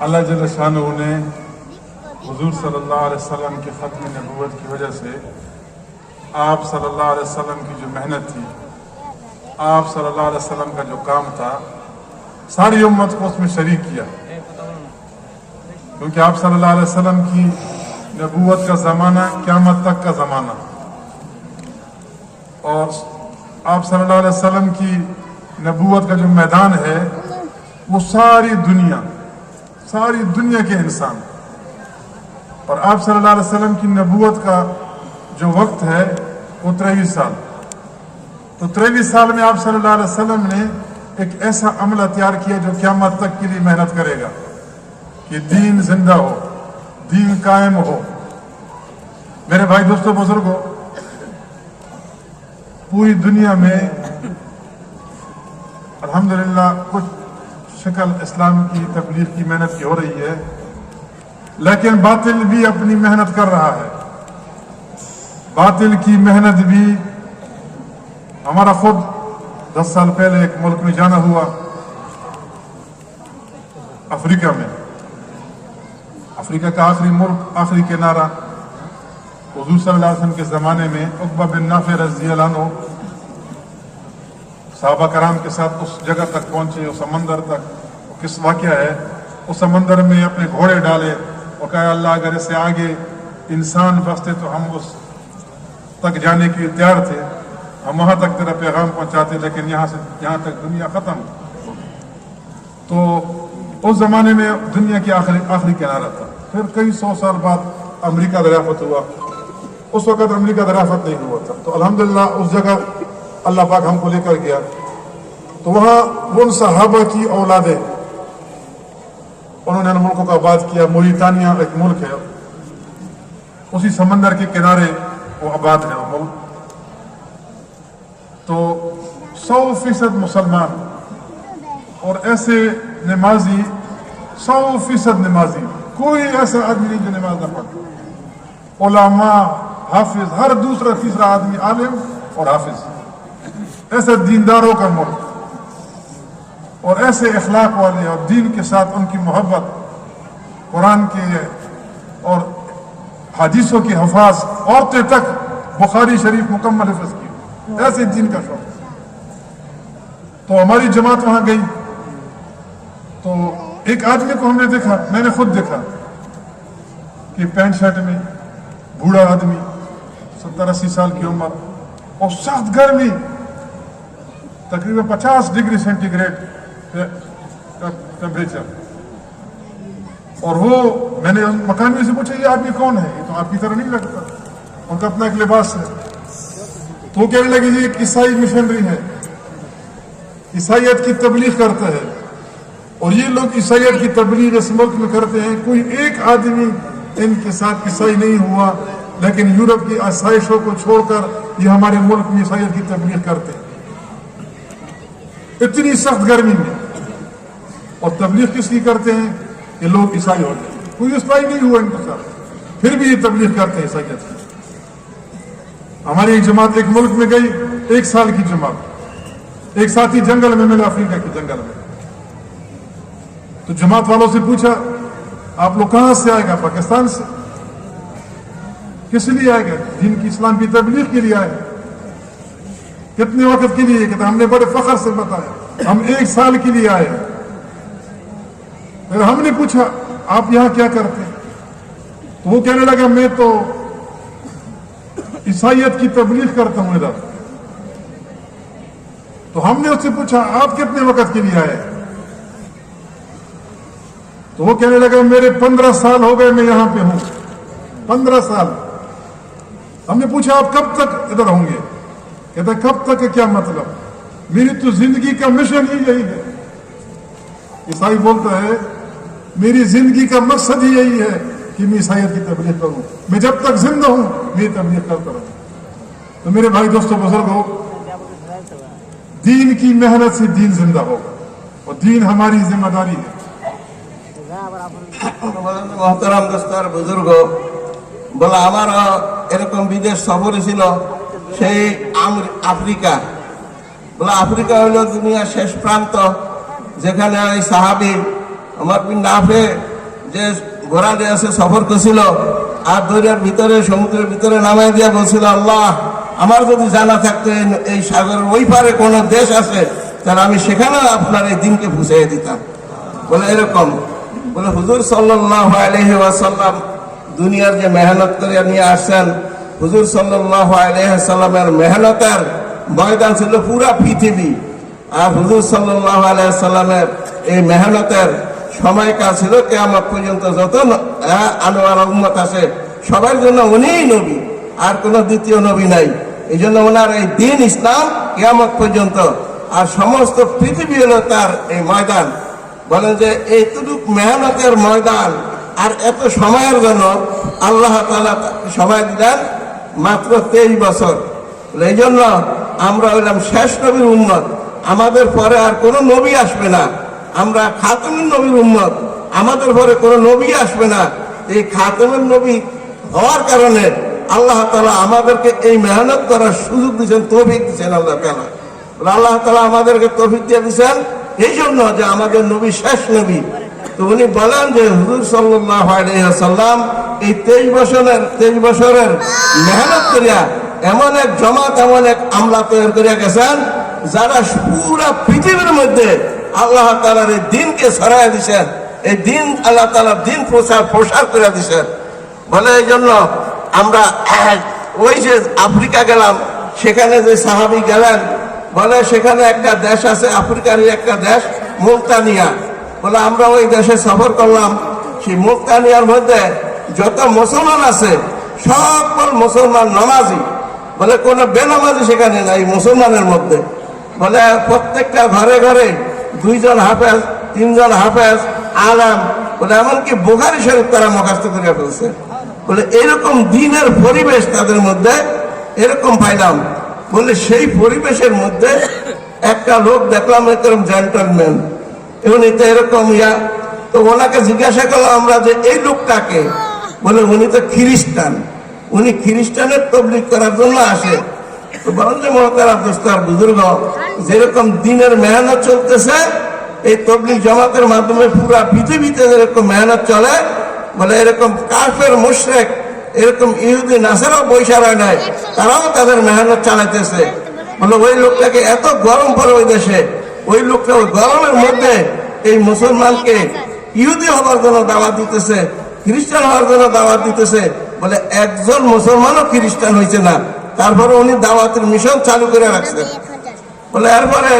اللہ جل شاہ نے حضور صلی اللہ علیہ وسلم کے ختم نبوت کی وجہ سے آپ صلی اللہ علیہ وسلم کی جو محنت تھی، آپ صلی اللہ علیہ وسلم کا جو کام تھا، ساری امت کو اس میں شریک کیا۔ کیونکہ آپ صلی اللہ علیہ وسلم کی نبوت کا زمانہ قیامت تک کا زمانہ۔ اور آپ صلی اللہ علیہ وسلم کی نبوت کا جو میدان ہے، وہ ساری دنیا ساری دنیا کے انسان۔ اور آپ صلی اللہ علیہ وسلم کی نبوت کا جو وقت ہے، وہ تریوی سال۔ تو تریوی سال میں آپ صلی اللہ علیہ وسلم نے ایک ایسا عمل تیار کیا جو قیامت تک کے لیے محنت کرے گا کہ دین زندہ ہو، دین قائم ہو۔ میرے بھائی دوستوں بزرگوں پوری دنیا میں الحمدللہ کچھ شکل اسلام کی تبلیغ کی محنت کی ہو رہی ہے، لیکن باطل بھی اپنی محنت کر رہا ہے۔ باطل کی محنت بھی ہمارا خود دس سال پہلے ایک ملک میں جانا ہوا۔ افریقہ میں۔ افریقہ کا آخری ملک، آخری کنارہ۔ حضور صلی اللہ علیہ وسلم کے زمانے میں اقبا بن نافع رضی اللہ عنہ صحابہ کرام کے ساتھ اس جگہ تک پہنچے، اس سمندر تک۔ کس واقعہ ہے؟ اس سمندر میں اپنے گھوڑے ڈالے اور کہا، اللہ اگر اس سے آگے انسان بستے تو ہم اس تک جانے کے لیے تیار تھے۔ ہم وہاں تک تیرا پیغام پہنچاتے، لیکن یہاں سے، یہاں تک دنیا ختم۔ تو اس زمانے میں دنیا کی آخری آخری کنارہ تھا۔ پھر کئی سو سال بعد امریکہ دریافت ہوا۔ اس وقت امریکہ دریافت نہیں ہوا تھا۔ تو الحمدللہ اس جگہ اللہ پاک ہم کو لے کر گیا۔ تو وہاں ان صحابہ کی اولادیں انہوں نے ان ملکوں کو آباد کیا موریتانیہ ایک ملک ہے۔ اسی سمندر کے کنارے وہ آباد ہے وہ ملک تو سو فیصد مسلمان اور ایسے نمازی، سو فیصد نمازی، کوئی ایسا آدمی نہیں جو نماز نہ پڑھتا علماء، حافظ، ہر دوسرا، تیسرا آدمی عالم اور حافظ۔ ایسا دینداروں کا ملک۔ اور ایسے اخلاق والے اور دین کے ساتھ ان کی محبت، قرآن کے اور حدیثوں کی حفاظ، عورتیں تک بخاری شریف مکمل حفظ کی۔ ایسے دین کا شوق۔ تو ہماری جماعت وہاں گئی۔ تو ایک آدمی کو ہم نے دیکھا، میں نے خود دیکھا کہ پینٹ شرٹ میں بوڑھا آدمی، ستر اسی سال کی عمر اور سخت گرمی، تقریباً پچاس ڈگری سینٹی گریڈ۔ ٹیمپریچر اور وہ، میں نے مکانوی سے پوچھا، یہ آدمی کون ہے یہ تو آپ کی طرح نہیں لگتا۔ ان کا اپنا ایک لباس ہے۔ تو کہنے لگے، یہ ایک عیسائی مشنری ہے۔ عیسائیت کی تبلیغ کرتا ہے۔ اور یہ لوگ عیسائیت کی تبلیغ اس ملک میں کرتے ہیں۔ کوئی ایک آدمی ان کے ساتھ عیسائی نہیں ہوا، لیکن یورپ کی آسائشوں کو چھوڑ کر یہ ہمارے ملک میں عیسائیت کی تبلیغ کرتے ہیں۔ اتنی سخت گرمی میں اور تبلیغ کس کی کرتے ہیں؟ یہ لوگ عیسائی ہو ہیں۔ کوئی عیسائی نہیں ہوا ان کے ساتھ۔ پھر بھی یہ تبلیغ کرتے ہیں عیسائیت کی ہماری ایک جماعت ایک ملک میں گئی، ایک سال کی جماعت۔ ایک ساتھی جنگل میں ملا، افریقہ کے جنگل میں۔ تو جماعت والوں سے پوچھا، آپ لوگ کہاں سے آئے گا؟ پاکستان سے۔ کس لیے آئے گا؟ دین کی اسلام کی تبلیغ کے لیے آئے۔ کتنے وقت کے لیے؟ کہ ہم نے بڑے فخر سے بتایا۔ ہم ایک سال کے لیے آئے۔ پھر ہم نے پوچھا، آپ یہاں کیا کرتے؟ ہیں تو وہ کہنے لگا، میں تو عیسائیت کی تبلیغ کرتا ہوں، ادھر۔ تو ہم نے اس سے پوچھا، آپ کتنے وقت کے لیے آئے؟ تو وہ کہنے لگا، میرے پندرہ سال ہو گئے، میں یہاں پہ ہوں۔ پندرہ سال۔ ہم نے پوچھا، آپ کب تک ادھر ہوں گے؟ کہتا، کب تک، کیا مطلب؟ میری تو زندگی کا مشن ہی یہی ہے۔ عیسائی بولتا ہے मेरी जिंदगी का मकसद ही यही है कि मैं ईसाइयत की तबलीग करूं मैं जब तक जिंदा हूं मैं तबलीग करता रहूं तो मेरे भाई दोस्तों बुजुर्ग हो दीन की मेहनत से दीन जिंदा होगा और दीन हमारी जिम्मेदारी है মহতরাম দোস্তর বুজুর্গ বলে আমারও এরকম বিদেশ সফরে ছিল সেই আম- আফ্রিকা বলে আফ্রিকা হলো দুনিয়ার শেষ প্রান্ত যেখানে ওই সাহাবি আমার নাফে যে ঘোড়া দিয়ে আছে সফর করছিল, আর দরিয়ার ভিতরে, সমুদ্রের ভিতরে নামাই দিয়ে বলছিল, আল্লাহ, আমার যদি জানা থাকতো এই- সাগরের ওই পারে কোনো দেশ আছে, তাহলে আমি সেখানে আপনার এই দিনকে বুঝিয়ে দিতাম। বলে, এরকম। বলে, হুজুর সাল্লাহ আলহি ওয়াসাল্লাম দুনিয়ার যে মেহনত করে নিয়ে আসছেন, হুজুর সাল্লাহ আলহামের মেহনতের ময়দান ছিল পুরা পৃথিবী। আর হুজুর সাল্লাহ আলাইসাল্লামের এই মেহনতের সময়কাল ছিল কেমন পর্যন্ত যত আনোয়ার উম্মত আছে, সবার জন্য উনিই নবী, আর কোনো দ্বিতীয় নবী নাই। এই জন্য ওনার এই দিন ইসলাম কেয়ামত পর্যন্ত। আর সমস্ত পৃথিবী হলো তার এই ময়দান। বলেন যে এই এইটুক মেহনতের ময়দান, আর এত সময়ের জন্য আল্লাহ তালা সময় দিলেন মাত্র তেইশ বছর। এই জন্য আমরা হইলাম শেষ নবীর উন্নত আমাদের পরে আর কোনো নবী আসবে না। আমরা খাতমের নবীর উন্মত আমাদের ঘরে কোনো নবী আসবে না। এই খাতমের নবী হওয়ার কারণে আল্লাহ তালা আমাদেরকে এই মেহনত করার সুযোগ দিচ্ছেন তৌফিক দিচ্ছেন আল্লাহ তালা আল্লাহ তালা আমাদেরকে তৌফিক দিয়ে দিচ্ছেন এই জন্য যে আমাদের নবী শেষ নবী। তো উনি বলেন যে হুজুর সাল্লাম এই তেইশ বছরের তেইশ বছরের মেহনত করিয়া এমন এক জমাত, এমন এক আমলা তৈরি করিয়া গেছেন, যারা পুরা পৃথিবীর মধ্যে আল্লাহ তালার এই দিনকে ছড়াইয়া দিছেন। এই দিন আল্লাহ তালার দিন প্রচার, প্রসার করে দিছেন। বলে এই জন্য আমরা ওই যে আফ্রিকা গেলাম, সেখানে যে সাহাবি গেলেন, বলে সেখানে একটা দেশ আছে, আফ্রিকারই একটা দেশ, মুলতানিয়া। বলে আমরা ওই দেশে সফর করলাম। সেই মুলতানিয়ার মধ্যে যত মুসলমান আছে সকল মুসলমান নামাজি। বলে কোনো বেনামাজি সেখানে নাই মুসলমানের মধ্যে। বলে প্রত্যেকটা ঘরে ঘরে দুইজন হাফেজ, তিনজন হাফেজ, আলাম। বলে, এমনকি বোখারি শরীফ তারা মুখাস্ত করে ফেলছে। বলে, এরকম দিনের পরিবেশ তাদের মধ্যে এরকম পাইলাম। বলে, সেই পরিবেশের মধ্যে একটা লোক দেখলাম এরকম জেন্টলম্যান উনি তো এরকম ইয়া। তো ওনাকে জিজ্ঞাসা করলাম আমরা যে, এই লোকটাকে বলে, উনি তো খ্রিস্টান। উনি খ্রিস্টানের তবলিক করার জন্য আসে। দিনের মেহনত চলতেছে, এই জমাতের মাধ্যমে পুরা পৃথিবীতে যেরকম মেহনত চলে, বলে এরকম তারাও তাদের মেহনত চালাইতেছে। বলে ওই লোকটাকে এত গরম পড়ে ওই দেশে, ওই লোকটা ওই গরমের মধ্যে এই মুসলমানকে ইহুদি হবার জন্য দাওয়াত দিতেছে, খ্রিস্টান হওয়ার জন্য দাওয়াত দিতেছে, বলে একজন মুসলমানও খ্রিস্টান হয়েছে না। তারপরে উনি দাওয়াতের মিশন চালু করে রাখছেন বলে, এরপরে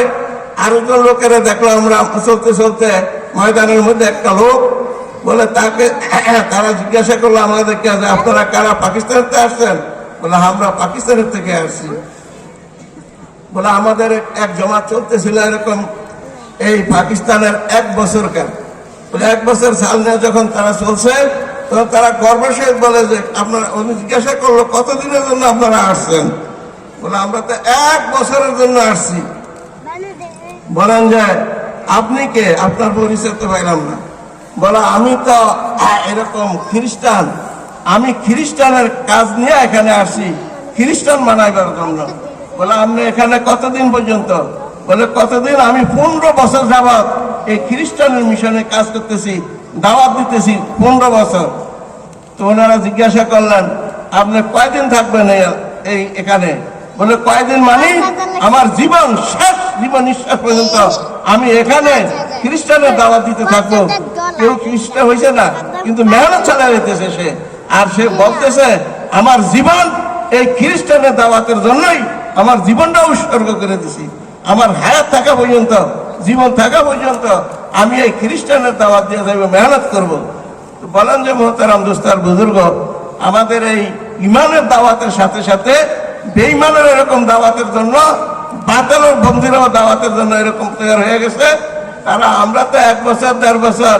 আরেকজন লোকেরা দেখল, আমরা চলতে চলতে ময়দানের মধ্যে একটা লোক বলে, তাকে তারা জিজ্ঞাসা করল আমাদেরকে যে, আপনারা কারা? পাকিস্তান থেকে আসছেন? বলে, আমরা পাকিস্তানের থেকে আসছি। বলে, আমাদের এক জমা চলতেছিল এরকম এই পাকিস্তানের এক বছর কেন বলে, এক বছর সাল যখন তারা চলছে তারা গর্বের সহিত বলে যে, আপনারা উনি জিজ্ঞাসা করল, কতদিনের জন্য আপনারা আসছেন? বলে, আমরা তো এক বছরের জন্য আসছি। বলেন যে, আপনি কে? আপনার পরিচয় তো পাইলাম না। বলে, আমি তো এরকম খ্রিস্টান। আমি খ্রিস্টানের কাজ নিয়ে এখানে আসছি। খ্রিস্টান বানাইবার জন্য। বলে, আপনি এখানে কতদিন পর্যন্ত? বলে, কতদিন? আমি পনেরো বছর যাবৎ এই খ্রিস্টানের মিশনে কাজ করতেছি, দাওয়াত দিতেছি, পনেরো বছর। তো ওনারা জিজ্ঞাসা করলেন, আপনি কয়দিন থাকবেন এই- এখানে? বলে, কয়দিন মানে আমার জীবন শেষ, জীবন নিঃশ্বাস পর্যন্ত আমি এখানে খ্রিস্টানের দাওয়াত দিতে থাকব। কেউ খ্রিস্টান হয়েছে না, কিন্তু মেহনত চালাই যেতেছে সে। আর সে বলতেছে, আমার জীবন এই খ্রিস্টানের দাওয়াতের জন্যই আমার জীবনটা উৎসর্গ করে দিছি। আমার হায়াত থাকা পর্যন্ত, জীবন থাকা পর্যন্ত আমি এই খ্রিস্টানের দাওয়াত দিয়ে যাইব, মেহনত করব। বলেন যে মোহতারাম দোস্তার বুজুর্গ, আমাদের এই ইমানের দাওয়াতের সাথে সাথে বেইমানের এরকম দাওয়াতের জন্য, বাতেলের বন্দিরাও দাওয়াতের জন্য এরকম তৈরি হয়ে গেছে। তারা আমরা তো এক বছর, দেড় বছর,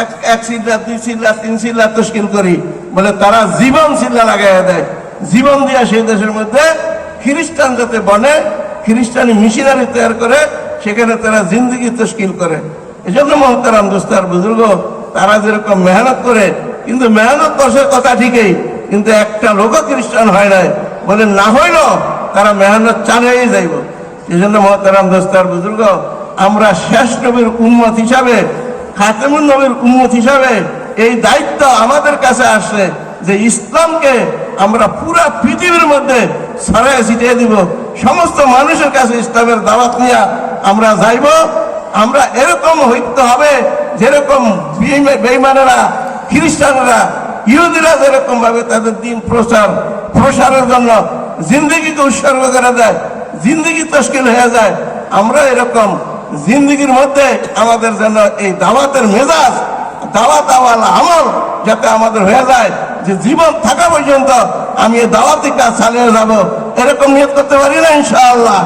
এক এক সিল্লা, দুই সিল্লা, তিন সিল্লা তস্কিল করি। বলে তারা জীবন সিল্লা লাগাই দেয়। জীবন দিয়া সেই দেশের মধ্যে খ্রিস্টান যাতে বনে খ্রিস্টানি মিশনারি তৈরি করে, সেখানে তারা জিন্দগি তস্কিল করে। এই জন্য মহতারাম দোস্তার বুজুর্গ তারা যেরকম মেহনত করে, কিন্তু মেহনত দশের কথা ঠিকই, কিন্তু একটা লোক খ্রিস্টান হয় নাই। বলে না হইল তারা মেহনত চালিয়েই যাইব। এই জন্য মহতারাম দোস্তার বুজুর্গ, আমরা শেষ নবীর উন্মত হিসাবে, খাতেমুন নবীর উম্মত হিসাবে এই দায়িত্ব আমাদের কাছে আসছে যে ইসলামকে আমরা পুরা পৃথিবীর মধ্যে ছড়াই ছিটিয়ে দিব। সমস্ত মানুষের কাছে ইসলামের দাওয়াত নিয়ে আমরা যাইব। আমরা এরকম হইতে হবে যেরকম বেঈমানেরা খ্রিস্টানরা, ইহুদিরা যেরকম ভাবে তাদের দিন প্রচার, প্রসারের জন্য জিন্দগিকে উৎসর্গ করা যায় জিন্দগি তস্কিল হয়ে যায়, আমরা এরকম জিন্দগির মধ্যে আমাদের যেন এই দাওয়াতের মেজাজ, দাওয়াত আওয়ালা আমল যাতে আমাদের হয়ে যায়, যে জীবন থাকা পর্যন্ত আমি এই দাওয়াতি কাজ চালিয়ে যাব, এরকম নিয়ত করতে পারি না, ইনশাআল্লাহ।